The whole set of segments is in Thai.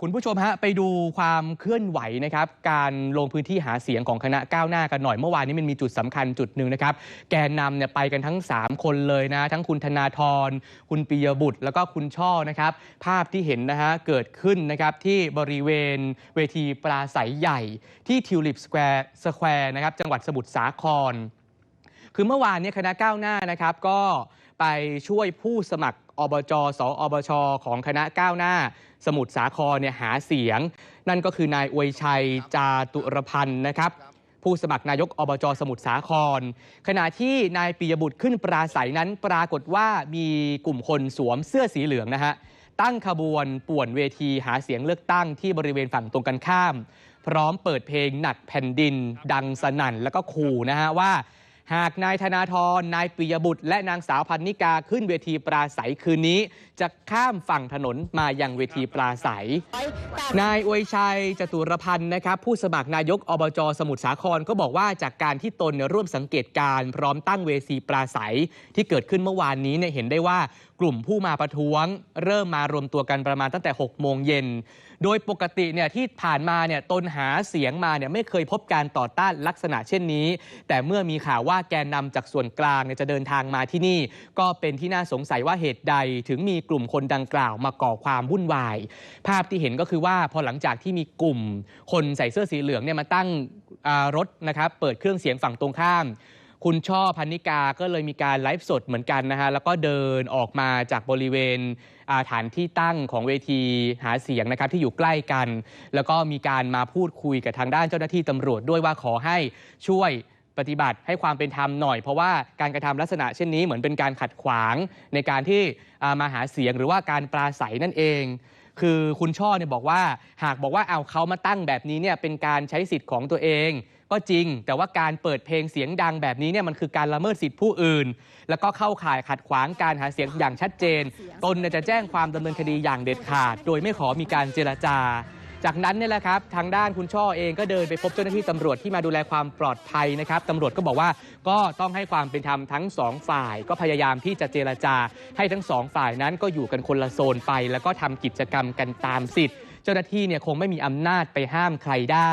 คุณผู้ชมฮะไปดูความเคลื่อนไหวนะครับการลงพื้นที่หาเสียงของคณะก้าวหน้ากันหน่อยเมื่อวานนี้มันมีจุดสำคัญจุดหนึ่งนะครับแกนนำเนี่ยไปกันทั้ง 3 คนเลยนะ ทั้งคุณธนาธรคุณปิยบุตร แล้วก็คุณช่อนะครับ ภาพที่เห็นนะฮะเกิดขึ้นนะครับที่บริเวณเวทีปราศัยใหญ่ที่ทิวลิปสแควร์สแควร์นะครับจังหวัดสมุทรสาคร คือเมื่อวานเนี้คณะก้าวหน้านะครับก็ ไปช่วยผู้สมัครอบจสอบช ของคณะก้าวหน้า สมุทรสาครเนี่ยหาเสียง นั่นก็คือนายอวยชัยจาตุรพันธ์นะครับ ผู้สมัครนายกอบจสมุทรสาคร ขณะที่นายปิยบุตรขึ้นปราศัยนั้นปรากฏว่ามีกลุ่มคนสวมเสื้อสีเหลืองนะฮะตั้งขบวนป่วนเวทีหาเสียงเลือกตั้งที่บริเวณฝั่งตรงกันข้าม พร้อมเปิดเพลงหนักแผ่นดิน ดังสนั่นแล้วก็ขู่นะฮะว่า หากนายธนาธรนายปิยบุตร และนางสาวพันนิกาขึ้นเวทีปราศัยคืนนี้ จะข้ามฝั่งถนนมายังเวทีปราศัย นายอวยชัยจตุรพันธ์นะครับผู้สมัครนายกอบจสมุทรสาครก็บอกว่าจากการที่ตนร่วมสังเกตการพร้อมตั้งเวทีปราศัยที่เกิดขึ้นเมื่อวานนี้เนี่ยเห็นได้ว่ากลุ่มผู้มาประท้วง เริ่มมารวมตัวกันประมาณตั้งแต่ 6 โมงเย็น โดยปกติเนี่ยที่ผ่านมาเนี่ยตนหาเสียงมาเนี่ยไม่เคยพบการต่อต้านลักษณะเช่นนี้ แต่เมื่อมีข่าวว่าแกนนำจากส่วนกลางเนี่ยจะเดินทางมาที่นี่ ก็เป็นที่น่าสงสัยว่าเหตุใดถึงมีกลุ่มคนดังกล่าวมาก่อความวุ่นวาย ภาพที่เห็นก็คือว่าพอหลังจากที่มีกลุ่ม คนใส่เสื้อสีเหลืองเนี่ยมาตั้งรถนะครับเปิดเครื่องเสียงฝั่งตรงข้าม คุณช่อพันนิกาก็เลยมีการไลฟ์สดเหมือนกันนะฮะแล้วก็เดินออกมาจากบริเวณาฐานที่ตั้งของเวทีหาเสียงนะครับที่อยู่ใกล้กัน แล้วก็มีการมาพูดคุยกับทางด้านเจ้าหน้าที่ตำรวจด้วยว่าขอให้ช่วยปฏิบัติให้ความเป็นธรรมหน่อย เพราะว่าการกระทำลักษณะเช่นนี้เหมือนเป็นการขัดขวางในการที่อ่ามาหาเสียงหรือว่าการปราศัยนั่นเอง คือคุณช่อเนี่ยบอกว่าหากบอกว่าเอาเขามาตั้งแบบนี้เนี่ยเป็นการใช้สิทธิ์ของตัวเอง ก็จริง แต่ว่าการเปิดเพลงเสียงดังแบบนี้เนี่ยมันคือการละเมิดสิทธิผู้อื่น แล้วก็เข้าข่ายขัดขวางการหาเสียงอย่างชัดเจน ตนจะแจ้งความดำเนินคดีอย่างเด็ดขาด โดยไม่ขอมีการเจรจาจากนั้นเนี่ยแหละครับทางด้านคุณช่อเองก็เดินไปพบเจ้าหน้าที่ตำรวจที่มาดูแลความปลอดภัยนะครับตำรวจก็บอกว่าก็ต้องให้ความเป็นธรรมทั้งสองฝ่าย ก็พยายามที่จะเจรจา ให้ทั้งสองฝ่ายนั้นก็อยู่กันคนละโซนไป แล้วก็ทำกิจกรรมกันตามสิทธิ์ เจ้าหน้าที่เนี่ยคงไม่มีอำนาจไปห้ามใครได้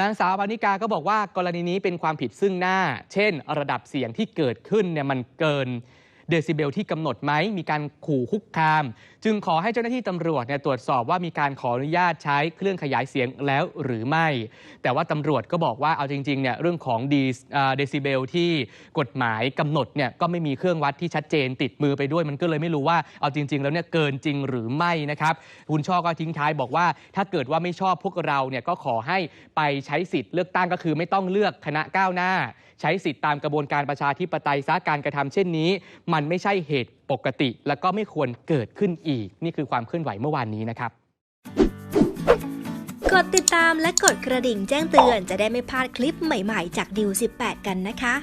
นางสาวพานิกาก็บอกว่ากรณีนี้เป็นความผิดซึ่งหน้า เช่น ระดับเสียงที่เกิดขึ้นเนี่ยมันเกิน เดซิเบลที่กำหนดไหมมีการขู่คุกคาม จึงขอให้เจ้าหน้าที่ตำรวจเนี่ยตรวจสอบว่ามีการขออนุญาตใช้เครื่องขยายเสียงแล้วหรือไม่ แต่ว่าตำรวจก็บอกว่าเอาจริงๆเนี่ยเรื่องของดีเดซิเบลที่กฎหมายกำหนดเนี่ยก็ไม่มีเครื่องวัดที่ชัดเจนติดมือไปด้วยมันก็เลยไม่รู้ว่าเอาจริง ๆ แล้วเนี่ยเกินจริงหรือไม่นะครับคุณช่อก็ทิ้งท้ายบอกว่าถ้าเกิดว่าไม่ชอบพวกเราเนี่ยก็ขอให้ไปใช้สิทธิ์เลือกตั้งก็คือไม่ต้องเลือกคณะก้าวหน้า ใช้สิทธิ์ตามกระบวนการประชาธิปไตยซะการกระทำเช่นนี้ มันมันไม่ใช่เหตุปกติ และก็ไม่ควรเกิดขึ้นอีก นี่คือความเคลื่อนไหวเมื่อวานนี้นะครับ กดติดตามและกดกระดิ่งแจ้งเตือนจะได้ไม่พลาดคลิปใหม่ๆ จากดิว18 กันนะคะ